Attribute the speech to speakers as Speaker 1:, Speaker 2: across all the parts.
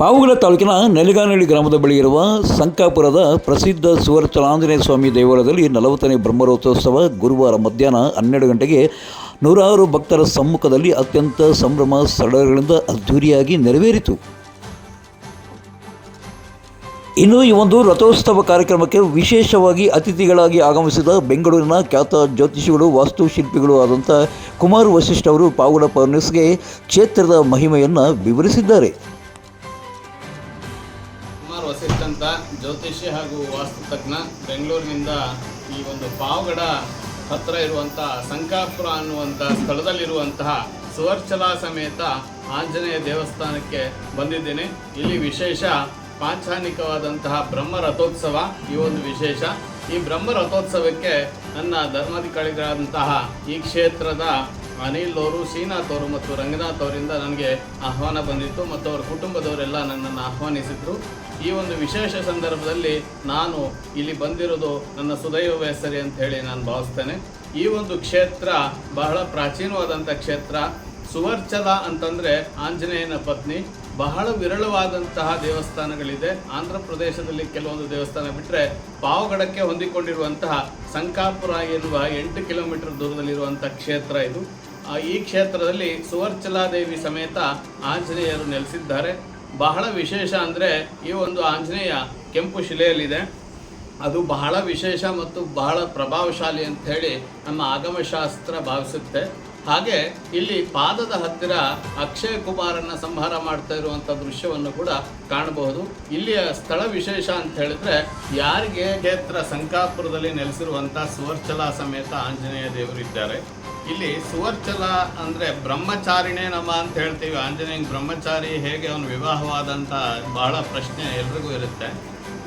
Speaker 1: ಪಾವುಗಡ ತಾಲೂಕಿನ ನೆಲಗಾನಹಳ್ಳಿ ಗ್ರಾಮದ ಬಳಿ ಇರುವ ಸಂಕಾಪುರದ ಪ್ರಸಿದ್ಧ ಸುವರ್ಚಲಾಂಜನೇಯ ಸ್ವಾಮಿ ದೇವಾಲಯದಲ್ಲಿ ನಲವತ್ತನೇ ಬ್ರಹ್ಮರಥೋತ್ಸವ ಗುರುವಾರ ಮಧ್ಯಾಹ್ನ ಹನ್ನೆರಡು ಗಂಟೆಗೆ ನೂರಾರು ಭಕ್ತರ ಸಮ್ಮುಖದಲ್ಲಿ ಅತ್ಯಂತ ಸಂಭ್ರಮ ಸಡಗರಗಳಿಂದ ಅದ್ಧೂರಿಯಾಗಿ ನೆರವೇರಿತು. ಇನ್ನು ಈ ಒಂದು ರಥೋತ್ಸವ ಕಾರ್ಯಕ್ರಮಕ್ಕೆ ವಿಶೇಷವಾಗಿ ಅತಿಥಿಗಳಾಗಿ ಆಗಮಿಸಿದ ಬೆಂಗಳೂರಿನ ಖ್ಯಾತ ಜ್ಯೋತಿಷಿಗಳು, ವಾಸ್ತುಶಿಲ್ಪಿಗಳು ಆದಂಥ ಕುಮಾರ್ ವಶಿಷ್ಠ ಅವರು ಪಾವುಡ ಪರ್ನಿಸ್ಗೆ ಕ್ಷೇತ್ರದ ಮಹಿಮೆಯನ್ನು ವಿವರಿಸಿದ್ದಾರೆ.
Speaker 2: ಅಂತ ಜ್ಯೋತಿಷ್ಯ ಹಾಗೂ ವಾಸ್ತುತಜ್ಞ ಬೆಂಗಳೂರಿನಿಂದ ಈ ಒಂದು ಪಾವಗಡ ಹತ್ರ ಇರುವಂತಹ ಸಂಕಾಪುರ ಅನ್ನುವಂಥ ಸ್ಥಳದಲ್ಲಿರುವಂತಹ ಸುವರ್ಚಲ ಸಮೇತ ಆಂಜನೇಯ ದೇವಸ್ಥಾನಕ್ಕೆ ಬಂದಿದ್ದೇನೆ. ಇಲ್ಲಿ ವಿಶೇಷ ಪಾಂಚಾನಿಕವಾದಂತಹ ಬ್ರಹ್ಮ ರಥೋತ್ಸವ ಈ ಒಂದು ವಿಶೇಷ. ಈ ಬ್ರಹ್ಮ ರಥೋತ್ಸವಕ್ಕೆ ನನ್ನ ಧರ್ಮಾಧಿಕಾರಿಗಳಾದಂತಹ ಈ ಕ್ಷೇತ್ರದ ಅನಿಲ್ ಅವರು ಶ್ರೀನಾಥ್ ಅವರು ಮತ್ತು ರಂಗನಾಥ್ ಅವರಿಂದ ನನಗೆ ಆಹ್ವಾನ ಬಂದಿತ್ತು ಮತ್ತು ಅವರ ಕುಟುಂಬದವರೆಲ್ಲ ನನ್ನನ್ನು ಆಹ್ವಾನಿಸಿದರು. ಈ ಒಂದು ವಿಶೇಷ ಸಂದರ್ಭದಲ್ಲಿ ನಾನು ಇಲ್ಲಿ ಬಂದಿರೋದು ನನ್ನ ಸುದೈವ ಸರಿ ಅಂತ ಹೇಳಿ ನಾನು ಭಾವಿಸ್ತೇನೆ. ಈ ಒಂದು ಕ್ಷೇತ್ರ ಬಹಳ ಪ್ರಾಚೀನವಾದಂಥ ಕ್ಷೇತ್ರ. ಸುವರ್ಚಲ ಅಂತಂದರೆ ಆಂಜನೇಯನ ಪತ್ನಿ. ಬಹಳ ವಿರಳವಾದಂತಹ ದೇವಸ್ಥಾನಗಳಿದೆ. ಆಂಧ್ರ ಪ್ರದೇಶದಲ್ಲಿ ಕೆಲವೊಂದು ದೇವಸ್ಥಾನ ಬಿಟ್ಟರೆ ಪಾವಗಡಕ್ಕೆ ಹೊಂದಿಕೊಂಡಿರುವಂತಹ ಸಂಕಾಪುರ ಎನ್ನುವ ಎಂಟು ಕಿಲೋಮೀಟರ್ ದೂರದಲ್ಲಿರುವಂಥ ಕ್ಷೇತ್ರ ಇದು. ಈ ಕ್ಷೇತ್ರದಲ್ಲಿ ಸುವರ್ಚಲಾದೇವಿ ಸಮೇತ ಆಂಜನೇಯರು ನೆಲೆಸಿದ್ದಾರೆ. ಬಹಳ ವಿಶೇಷ ಅಂದರೆ ಈ ಒಂದು ಆಂಜನೇಯ ಕೆಂಪು ಶಿಲೆಯಲ್ಲಿದೆ. ಅದು ಬಹಳ ವಿಶೇಷ ಮತ್ತು ಬಹಳ ಪ್ರಭಾವಶಾಲಿ ಅಂತ ಹೇಳಿ ನಮ್ಮ ಆಗಮಶಾಸ್ತ್ರ ಭಾವಿಸುತ್ತೆ. ಹಾಗೆ ಇಲ್ಲಿ ಪಾದದ ಹತ್ತಿರ ಅಕ್ಷಯ ಕುಮಾರನ ಸಂಹಾರ ಮಾಡ್ತಾ ಇರುವಂಥ ದೃಶ್ಯವನ್ನು ಕೂಡ ಕಾಣಬಹುದು. ಇಲ್ಲಿಯ ಸ್ಥಳ ವಿಶೇಷ ಅಂತ ಹೇಳಿದ್ರೆ ಯಾರಿಗೆ ಕ್ಷೇತ್ರ ಸಂಕಾಪುರದಲ್ಲಿ ನೆಲೆಸಿರುವಂಥ ಸುವರ್ಚಲ ಸಮೇತ ಆಂಜನೇಯ ದೇವರು ಇದ್ದಾರೆ. ಇಲ್ಲಿ ಸುವರ್ಚಲ ಅಂದರೆ ಬ್ರಹ್ಮಚಾರಿಣೇ ನಮ ಅಂತ ಹೇಳ್ತೀವಿ. ಆಂಜನೇಯ ಬ್ರಹ್ಮಚಾರಿ ಹೇಗೆ ಅವನು ವಿವಾಹವಾದಂಥ ಬಹಳ ಪ್ರಶ್ನೆ ಎಲ್ರಿಗೂ ಇರುತ್ತೆ.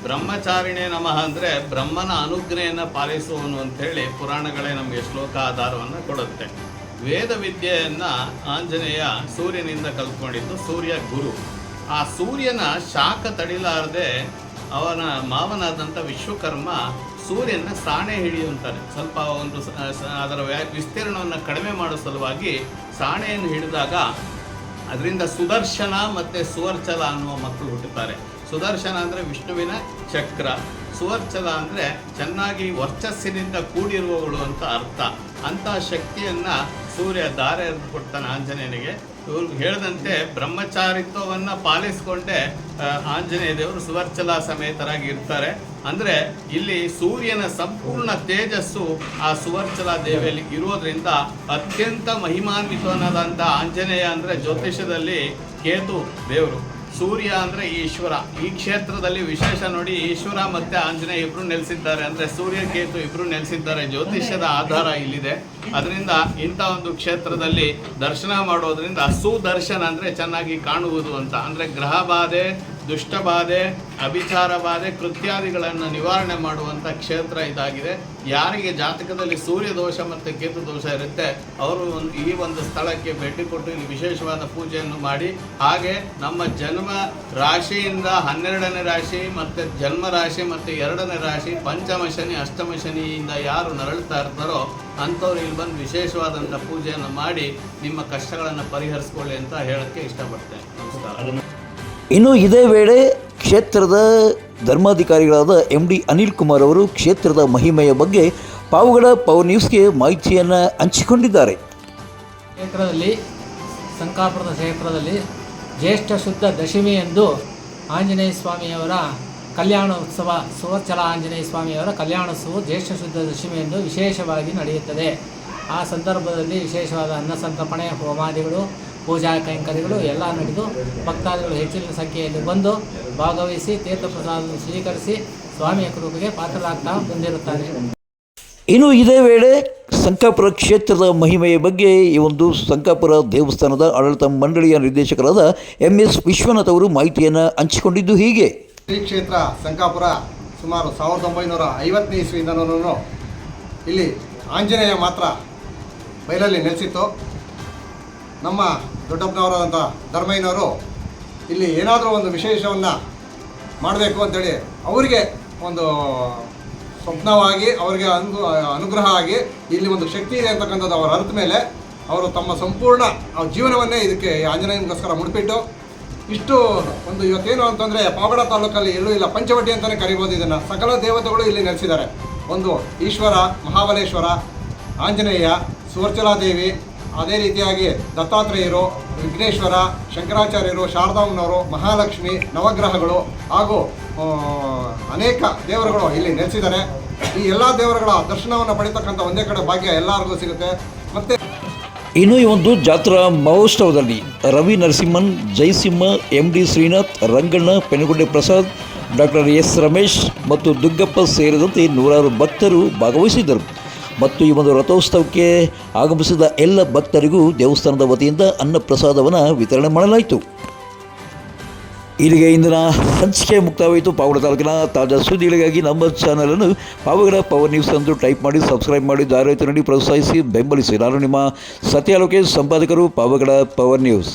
Speaker 2: ಬ್ರಹ್ಮಚಾರಿಣೆ ನಮಃ ಅಂದರೆ ಬ್ರಹ್ಮನ ಅನುಜ್ಞೆಯನ್ನು ಪಾಲಿಸುವವನು ಅಂಥೇಳಿ ಪುರಾಣಗಳೇ ನಮಗೆ ಶ್ಲೋಕ ಆಧಾರವನ್ನು ಕೊಡುತ್ತೆ. ವೇದ ವಿದ್ಯೆಯನ್ನು ಆಂಜನೇಯ ಸೂರ್ಯನಿಂದ ಕಲ್ತ್ಕೊಂಡಿದ್ದು ಸೂರ್ಯ ಗುರು. ಆ ಸೂರ್ಯನ ಶಾಖ ತಡಿಲಾರದೆ ಅವನ ಮಾವನಾದಂಥ ವಿಶ್ವಕರ್ಮ ಸೂರ್ಯನ ಸಾಣೆ ಹಿಡಿಯುವಂತಾರೆ. ಸ್ವಲ್ಪ ಒಂದು ಅದರ ವ್ಯಾ- ವಿಸ್ತೀರ್ಣವನ್ನು ಕಡಿಮೆ ಮಾಡೋ ಸಲುವಾಗಿ ಸಾಣೆಯನ್ನು ಹಿಡಿದಾಗ ಅದರಿಂದ ಸುದರ್ಶನ ಮತ್ತು ಸುವರ್ಚಲ ಅನ್ನುವ ಮಕ್ಕಳು ಹುಟ್ಟುತ್ತಾರೆ. ಸುದರ್ಶನ ಅಂದರೆ ವಿಷ್ಣುವಿನ ಚಕ್ರ. ಸುವರ್ಚಲ ಅಂದರೆ ಚೆನ್ನಾಗಿ ವರ್ಚಸ್ಸಿನಿಂದ ಕೂಡಿರುವವಳು ಅಂತ ಅರ್ಥ. ಅಂತಹ ಶಕ್ತಿಯನ್ನು ಸೂರ್ಯ ದಾರ ಕೊಡ್ತಾನೆ ಆಂಜನೇಯನಿಗೆ. ಇವರು ಹೇಳಿದಂತೆ ಬ್ರಹ್ಮಚಾರಿತ್ವವನ್ನು ಪಾಲಿಸಿಕೊಂಡೆ ಆಂಜನೇಯ ದೇವರು ಸುವರ್ಚಲ ಸಮೇತರಾಗಿ ಇರ್ತಾರೆ ಅಂದರೆ ಇಲ್ಲಿ ಸೂರ್ಯನ ಸಂಪೂರ್ಣ ತೇಜಸ್ಸು ಆ ಸುವರ್ಚಲ ದೇವಿಯಲ್ಲಿ ಇರೋದ್ರಿಂದ ಅತ್ಯಂತ ಮಹಿಮಾನ್ವಿತವನಾದಂಥ ಆಂಜನೇಯ ಅಂದರೆ ಜ್ಯೋತಿಷದಲ್ಲಿ ಕೇತು ದೇವರು. ಸೂರ್ಯ ಅಂದ್ರೆ ಈಶ್ವರ. ಈ ಕ್ಷೇತ್ರದಲ್ಲಿ ವಿಶೇಷ ನೋಡಿ ಈಶ್ವರ ಮತ್ತೆ ಆಂಜನೇಯ ಇಬ್ಬರು ನೆಲೆಸಿದ್ದಾರೆ. ಅಂದ್ರೆ ಸೂರ್ಯ ಕೇತು ಇಬ್ಬರು ನೆಲೆಸಿದ್ದಾರೆ. ಜ್ಯೋತಿಷ್ಯದ ಆಧಾರ ಇಲ್ಲಿದೆ. ಅದರಿಂದ ಇಂಥ ಒಂದು ಕ್ಷೇತ್ರದಲ್ಲಿ ದರ್ಶನ ಮಾಡೋದ್ರಿಂದ ಸುದರ್ಶನ ಅಂದ್ರೆ ಚೆನ್ನಾಗಿ ಕಾಣುವುದು ಅಂತ. ಅಂದ್ರೆ ಗ್ರಹ ಬಾಧೆ ದುಷ್ಟಬಾಧೆ ಅಭಿಚಾರ ಬಾಧೆ ಕೃತ್ಯಾದಿಗಳನ್ನು ನಿವಾರಣೆ ಮಾಡುವಂಥ ಕ್ಷೇತ್ರ ಇದಾಗಿದೆ. ಯಾರಿಗೆ ಜಾತಕದಲ್ಲಿ ಸೂರ್ಯ ದೋಷ ಮತ್ತು ಕೇತು ದೋಷ ಇರುತ್ತೆ, ಅವರು ಈ ಒಂದು ಸ್ಥಳಕ್ಕೆ ಭೇಟಿ ಕೊಟ್ಟು ಇಲ್ಲಿ ವಿಶೇಷವಾದ ಪೂಜೆಯನ್ನು ಮಾಡಿ. ಹಾಗೆ ನಮ್ಮ ಜನ್ಮ ರಾಶಿಯಿಂದ ಹನ್ನೆರಡನೇ ರಾಶಿ ಮತ್ತು ಜನ್ಮ ರಾಶಿ ಮತ್ತು ಎರಡನೇ ರಾಶಿ, ಪಂಚಮ ಶನಿ, ಅಷ್ಟಮ ಶನಿಯಿಂದ ಯಾರು ನರಳ್ತಾ ಇರ್ತಾರೋ ಅಂಥವ್ರು ಇಲ್ಲಿ ಬಂದು ವಿಶೇಷವಾದಂಥ ಪೂಜೆಯನ್ನು ಮಾಡಿ ನಿಮ್ಮ ಕಷ್ಟಗಳನ್ನು ಪರಿಹರಿಸ್ಕೊಳ್ಳಿ ಅಂತ ಹೇಳೋಕ್ಕೆ ಇಷ್ಟಪಡ್ತೇನೆ. ನಮಸ್ಕಾರ.
Speaker 1: ಇನ್ನು ಇದೇ ವೇಳೆ ಕ್ಷೇತ್ರದ ಧರ್ಮಾಧಿಕಾರಿಗಳಾದ ಎಂ ಡಿ ಅನಿಲ್ ಕುಮಾರ್ ಅವರು ಕ್ಷೇತ್ರದ ಮಹಿಮೆಯ ಬಗ್ಗೆ ಪಾವುಗಡ ಪವರ್ ನ್ಯೂಸ್ಗೆ ಮಾಹಿತಿಯನ್ನು ಹಂಚಿಕೊಂಡಿದ್ದಾರೆ.
Speaker 3: ಕ್ಷೇತ್ರದಲ್ಲಿ, ಸಂಕಾಪುರದ ಕ್ಷೇತ್ರದಲ್ಲಿ ಜ್ಯೇಷ್ಠ ಶುದ್ಧ ದಶಮಿ ಎಂದು ಆಂಜನೇಯ ಸ್ವಾಮಿಯವರ ಕಲ್ಯಾಣ ಉತ್ಸವ ಸುವರ್ಚಲ ಆಂಜನೇಯ ಸ್ವಾಮಿಯವರ ಕಲ್ಯಾಣೋತ್ಸವ ಜ್ಯೇಷ್ಠ ಶುದ್ಧ ದಶಮಿ ಎಂದು ವಿಶೇಷವಾಗಿ ನಡೆಯುತ್ತದೆ. ಆ ಸಂದರ್ಭದಲ್ಲಿ ವಿಶೇಷವಾದ ಅನ್ನ ಸಂತರ್ಪಣೆ, ಹೋಮಾದಿಗಳು ಪೂಜಾ ಕೈಂಕರ್ಯಗಳು ಎಲ್ಲ ನಡೆದು ಭಕ್ತಾದಿಗಳು ಹೆಚ್ಚಿನ ಸಂಖ್ಯೆಯಲ್ಲಿ ಬಂದು ಭಾಗವಹಿಸಿ ತೀರ್ಥಪ್ರಸಾದ ಸ್ವೀಕರಿಸಿ ಸ್ವಾಮಿಯ ಕೃಪೆಗೆ ಪಾತ್ರರಾಗ್ತಾ ಬಂದಿರುತ್ತಾರೆ.
Speaker 1: ಇನ್ನು ಇದೇ ವೇಳೆ ಸಂಕಾಪುರ ಕ್ಷೇತ್ರದ ಮಹಿಮೆಯ ಬಗ್ಗೆ ಈ ಒಂದು ಸಂಕಾಪುರ ದೇವಸ್ಥಾನದ ಆಡಳಿತ ಮಂಡಳಿಯ ನಿರ್ದೇಶಕರಾದ ಎಂ ಎಸ್ ವಿಶ್ವನಾಥ್ ಅವರು ಮಾಹಿತಿಯನ್ನು ಹಂಚಿಕೊಂಡಿದ್ದು ಹೀಗೆ.
Speaker 4: ಶ್ರೀ ಕ್ಷೇತ್ರ ಸಂಕಾಪುರ ಸುಮಾರು ಸಾವಿರದ ಒಂಬೈನೂರ ಐವತ್ತನೇ ಇಸ್ವಿಯಿಂದನೂ ಇಲ್ಲಿ ಆಂಜನೇಯ ಮಾತ್ರ ಬಯಲಲ್ಲಿ ನೆಲೆಸಿತ್ತು. ನಮ್ಮ ದೊಡ್ಡಪ್ಪನವರಾದಂಥ ಧರ್ಮಯ್ಯನವರು ಇಲ್ಲಿ ಏನಾದರೂ ಒಂದು ವಿಶೇಷವನ್ನು ಮಾಡಬೇಕು ಅಂತೇಳಿ ಅವರಿಗೆ ಒಂದು ಸ್ವಪ್ನವಾಗಿ, ಅವರಿಗೆ ಅನು ಅನುಗ್ರಹ ಆಗಿ ಇಲ್ಲಿ ಒಂದು ಶಕ್ತಿ ಇದೆ ಅಂತಕ್ಕಂಥದ್ದು ಅವರ ಅರ್ಥ ಮೇಲೆ ಅವರು ತಮ್ಮ ಸಂಪೂರ್ಣ ಅವ್ರ ಜೀವನವನ್ನೇ ಇದಕ್ಕೆ ಆಂಜನೇಯನಿಗೋಸ್ಕರ ಮುಡಿಪಿಟ್ಟು ಇಷ್ಟು ಒಂದು ಇವತ್ತೇನು ಅಂತಂದರೆ ಪಾವಗಡ ತಾಲೂಕಲ್ಲಿ ಎಲ್ಲೂ ಇಲ್ಲ, ಪಂಚವಟಿ ಅಂತಲೇ ಕರಿಬೋದು ಇದನ್ನು. ಸಕಲ ದೇವತೆಗಳು ಇಲ್ಲಿ ನೆಲೆಸಿದ್ದಾರೆ. ಒಂದು ಈಶ್ವರ, ಮಹಾಬಲೇಶ್ವರ, ಆಂಜನೇಯ ಸುವರ್ಚಲಾದೇವಿ ಅದೇ ರೀತಿಯಾಗಿ ದತ್ತಾತ್ರೇಯರು, ವಿಘ್ನೇಶ್ವರ, ಶಂಕರಾಚಾರ್ಯರು ಶಾರದಾಮ್ನವರು ಮಹಾಲಕ್ಷ್ಮಿ, ನವಗ್ರಹಗಳು ಹಾಗೂ ಅನೇಕ ದೇವರುಗಳು ಇಲ್ಲಿ ನೆಲೆಸಿದ್ದಾರೆ. ಈ ಎಲ್ಲ ದೇವರುಗಳ ದರ್ಶನವನ್ನು ಪಡಿತಕ್ಕಂಥ ಒಂದೇ ಕಡೆ ಭಾಗ್ಯ ಎಲ್ಲರಿಗೂ ಸಿಗುತ್ತೆ. ಮತ್ತೆ
Speaker 1: ಇನ್ನು ಈ ಒಂದು ಜಾತ್ರಾ ಮಹೋತ್ಸವದಲ್ಲಿ Ravi Narasimhan Jayasimha M D Srinath, Ranganna, Penagunde Prasad, doctor S Ramesh ಮತ್ತು ದುಗ್ಗಪ್ಪ ಸೇರಿದಂತೆ ನೂರಾರು ಭಕ್ತರು ಭಾಗವಹಿಸಿದ್ದರು. ಮತ್ತು ಈ ಒಂದು ರಥೋತ್ಸವಕ್ಕೆ ಆಗಮಿಸಿದ ಎಲ್ಲ ಭಕ್ತರಿಗೂ ದೇವಸ್ಥಾನದ ವತಿಯಿಂದ ಅನ್ನಪ್ರಸಾದವನ್ನು ವಿತರಣೆ ಮಾಡಲಾಯಿತು. ಇಲ್ಲಿಗೆ ಇಂದಿನ ಸಂಚಿಕೆ ಮುಕ್ತವಾಯಿತು ಪಾವಗಡ ತಾಲೂಕಿನ ತಾಜಾ ಸುದ್ದಿಗಳಿಗಾಗಿ ನಮ್ಮ ಚಾನಲನ್ನು ಪಾವಗಡ ಪವರ್ ನ್ಯೂಸ್ ಎಂದು ಟೈಪ್ ಮಾಡಿ ಸಬ್ಸ್ಕ್ರೈಬ್ ಮಾಡಿ ದಾರಿ ನೀಡಿ, ಪ್ರೋತ್ಸಾಹಿಸಿ, ಬೆಂಬಲಿಸಿ. ನಾನು ನಿಮ್ಮ ಸತ್ಯ ಲೋಕೇಶ್ ಸಂಪಾದಕರು ಪಾವಗಡ ಪವರ್ ನ್ಯೂಸ್.